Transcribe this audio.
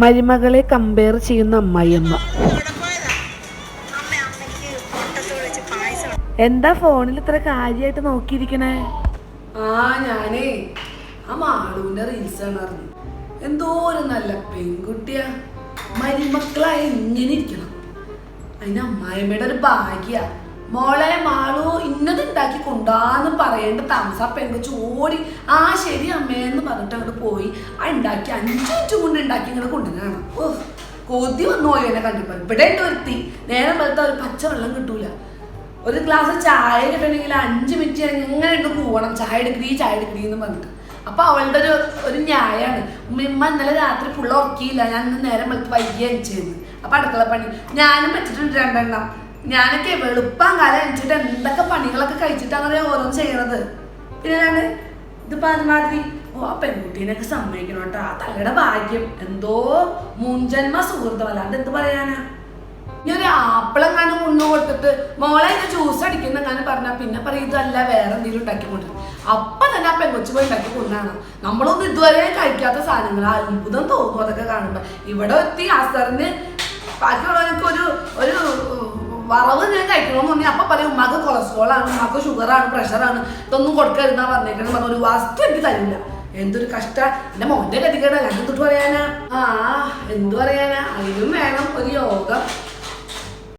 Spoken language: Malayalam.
മരുമകളെ കമ്പയർ ചെയ്യുന്ന അമ്മയമ്മ അവിടെ പോയതാ അമ്മ അമ്മയ്ക്ക് വെച്ച് പായസം എന്താ ഫോണിൽ ഇത്ര കാര്യമായിട്ട് നോക്കിയിരിക്കണേ? ആ ഞാനേ ആ മാളൂന്റെ റീൽസ് അറിഞ്ഞു എന്തോ ഒരു നല്ല പെൺകുട്ടിയാ. മരുമക്കളായി ഇങ്ങനെ ഇരിക്കണം. അതിന് അമ്മായിമ്മയുടെ ഒരു ഭാഗ്യ. മോളെ മാളു ഇന്നത് ഉണ്ടാക്കി കൊണ്ടാന്ന് പറയേണ്ട താമസ ആ ചോടി. ആ ശരി അമ്മേന്ന് പറഞ്ഞിട്ട് അങ്ങോട്ട് പോയി. ആ ഉണ്ടാക്കി അഞ്ചു മിനിറ്റ് കൊണ്ട് ഉണ്ടാക്കി ഇങ്ങനെ കൊണ്ടുവരണം ഓ കൊതി വന്നു പോയി എന്നെ കണ്ടിപ്പോ. ഇവിടെ ഉണ്ട് ഒരുത്തി. നേരം വെളുത്ത ഒരു പച്ച വെള്ളം കിട്ടൂല. ഒരു ഗ്ലാസ് ചായ കിട്ടണമെങ്കിൽ അഞ്ച് മിനിറ്റ് എങ്ങനെ ഉണ്ട് പോവണം. ചായ എടുക്കണീ ചായ എടുക്കണീ എന്ന് പറഞ്ഞിട്ട്. അപ്പൊ അവളുടെ ഒരു ഒരു ന്യായമാണ് ഉമ്മ ഇന്നലെ രാത്രി ഫുള്ള് ഉറക്കിയില്ല. ഞാൻ ഇന്ന് നേരം വെളുത്ത് വൈകി അനിച്ചെന്ന് അപ്പൊ അടുക്കള പണി. ഞാനും വെച്ചിട്ടുണ്ട് രണ്ടെണ്ണം. ഞാനൊക്കെ വെളുപ്പാൻ കാലം അനിച്ചിട്ട് എന്തൊക്കെ പണികളൊക്കെ കഴിച്ചിട്ടാണ് ഓരോന്ന് ചെയ്യണത്. പിന്നെ ഞാൻ ഇതിപ്പോ അതുമാതിരി ഓ ആ പെൺകുട്ടീനൊക്കെ സമ്മതിക്കണം കേട്ടോ. ആ തലയുടെ ഭാഗ്യം. എന്തോ മുൻജന്മ സുഹൃത്തു. അല്ലാണ്ട് എന്ത് പറയാനാ? ഞാൻ ഒരു കാണും കൊണ്ടു കൊടുത്തിട്ട് മോളെ ഇത് ജ്യൂസ് അടിക്കുന്ന അടിക്കുന്നെങ്ങാനും പറഞ്ഞാൽ പിന്നെ പറയും ഇതല്ല വേറെ എന്തെങ്കിലും ഉണ്ടാക്കി കൊണ്ടു അപ്പൊ തന്നെ ആ പെങ്കൊച്ചു പോയി ഉണ്ടാക്കി കൊണ്ടാണ് നമ്മളൊന്നും ഇതുവരെ കഴിക്കാത്ത സാധനങ്ങൾ അത്ഭുതം തോന്നും അതൊക്കെ കാണുമ്പോ. ഇവിടെ എത്തി അസറിന് ബാക്കിയുള്ളവർക്ക് ഒരു ഒരു വറവ് ഞാൻ കഴിക്കണമെന്ന് പറഞ്ഞാൽ അപ്പൊ പറയും ഉമ്മക്ക് കൊളസ്ട്രോൾ ആണ് ഉമ്മക്ക് ഷുഗറാണ് പ്രഷറാണ് ഇതൊന്നും കൊടുക്കരുതെന്നാ പറഞ്ഞേക്കണം. പറഞ്ഞ ഒരു വസ്തു എനിക്ക് തരില്ല എന്തൊരു കഷ്ട എന്റെ മോന്റെ ഗതികേട് ഞാൻ എന്തിട്ട് പറയാനാ? ആ എന്തു പറയാനാ? അതിനും വേണം ഒരു യോഗം.